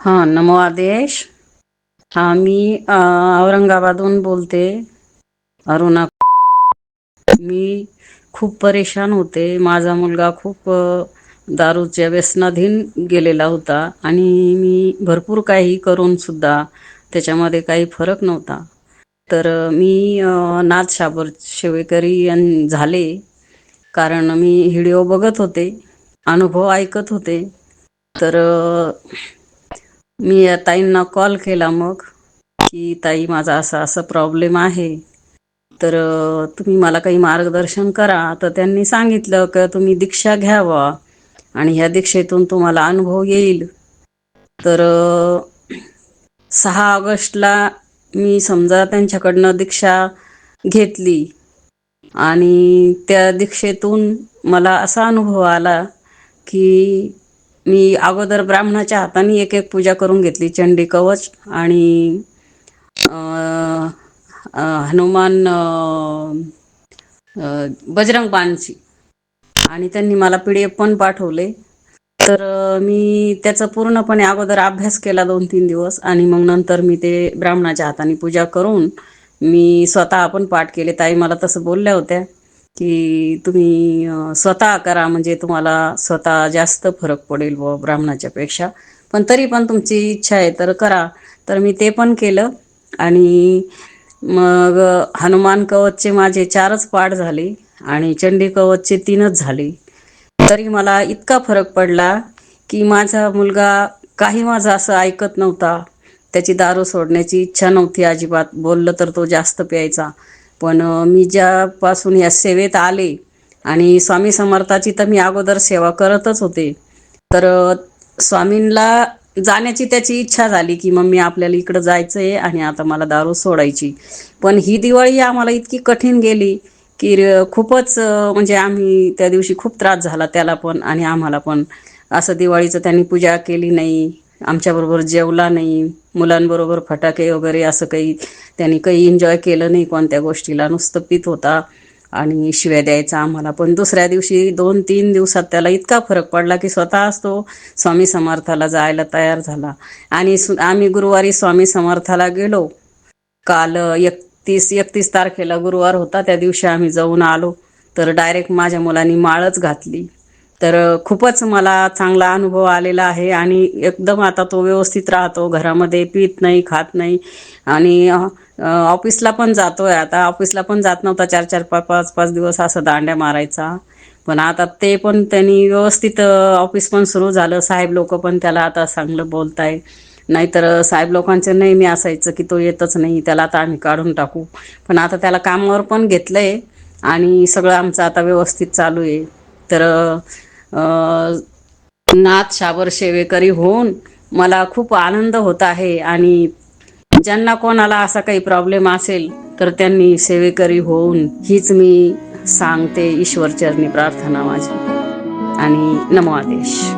हां नमो आदेश. हा मी औरंगाबादहून बोलते. अरुणा. मी खूप परेशान होते. माझा मुलगा खूप दारूच्या व्यसनाधीन गेलेला होता आणि मी भरपूर काही करून सुद्धा त्याच्यामध्ये काही फरक नव्हता. तर मी नाथ शाबर शेवेकरी झाले कारण मी व्हिडिओ बघत होते अनुभव ऐकत होते. तर मी या ताईंना कॉल केला मग की ताई माझा असा असा प्रॉब्लेम आहे. तर तुम्ही मला काही मार्गदर्शन करा. तर त्यांनी सांगितलं का तुम्ही दीक्षा घ्यावा आणि ह्या दीक्षेतून तुम्हाला अनुभव येईल. तर सहा ऑगस्टला मी समजा त्यांच्याकडनं दीक्षा घेतली आणि त्या दीक्षेतून मला असा अनुभव आला की मी अगोदर ब्राह्मणाच्या हाताने एक एक पूजा करून घेतली चंडी कवच आणि हनुमान बजरंग बाणची. आणि त्यांनी मला पी डी एफ पण पाठवले. तर मी त्याचा पूर्णपणे अगोदर अभ्यास केला दोन तीन दिवस आणि मग नंतर मी ते ब्राह्मणाच्या हाताने पूजा करून मी स्वतः पण पाठ केले. ताई मला तसं बोलल्या होत्या. की तुम्ही स्वतः करा म्हणजे तुम्हाला स्वतः जास्त फरक पडेल व ब्राह्मणाच्या पेक्षा. पण तरी पण तुमची इच्छा आहे तर करा. तर मी ते पण केलं आणि मग हनुमान कवचचे माझे चारच पाठ झाले आणि चंडी कवचचे तीनच झाले. तरी मला इतका फरक पडला की माझा मुलगा काही माझं असं ऐकत नव्हता. त्याची दारू सोडण्याची इच्छा नव्हती अजिबात. बोललं तर तो जास्त प्यायचा. पण मी ज्यापासून या सेवेत आले आणि स्वामी समर्थाची तर मी अगोदर सेवा करतच होते. तर स्वामींना जाण्याची त्याची इच्छा झाली की मम्मी आपल्याला इकडं जायचं आहे आणि आता मला दारू सोडायची. पण ही दिवाळी आम्हाला इतकी कठीण गेली की खूपच म्हणजे आम्ही त्या दिवशी खूप त्रास झाला त्याला पण आणि आम्हाला पण. असं दिवाळीचं त्यांनी पूजा केली नाही. आमच्याबरोबर जेवला नाही. मुलांबरोबर फटाके वगैरे असं काही त्यांनी काही एन्जॉय केलं नाही. कोणत्या गोष्टीला नुसतं पित होता. आणि शिव्या द्यायचा आम्हाला. पण दुसऱ्या दिवशी दोन तीन दिवसात त्याला इतका फरक पडला की स्वतःच तो स्वामी समर्थाला जायला तयार झाला. आणि आम्ही गुरुवारी स्वामी समर्थाला गेलो. काल एकतीस एकतीस तारखेला गुरुवार होता. त्या दिवशी आम्ही जाऊन आलो. तर डायरेक्ट माझ्या मुलांनी माळच घातली. तर खूपच मला चांगला अनुभव आलेला आहे आणि एकदम आता तो व्यवस्थित राहतो. घरामध्ये पित नाही खात नाही आणि ऑफिसला पण जातोय. आता ऑफिसला पण जात नव्हता चार चार पाच पाच पाच दिवस असं दांड्या मारायचा. पण आता ते पण त्यांनी व्यवस्थित ऑफिस पण सुरू झालं. साहेब लोक पण त्याला आता चांगलं बोलताय. नाहीतर साहेब लोकांचं नेहमी असायचं की तो येतच नाही त्याला आता आम्ही काढून टाकू. पण आता त्याला कामावर पण घेतलंय आणि सगळं आमचं आता व्यवस्थित चालू आहे. तर नाथ शाबर सेवेकरी होऊन मला खूप आनंद होत आहे आणि ज्यांना कोणाला असा काही प्रॉब्लेम असेल तर त्यांनी सेवेकरी होऊन हीच मी सांगते ईश्वरचरणी प्रार्थना माझी. आणि नमो आदेश.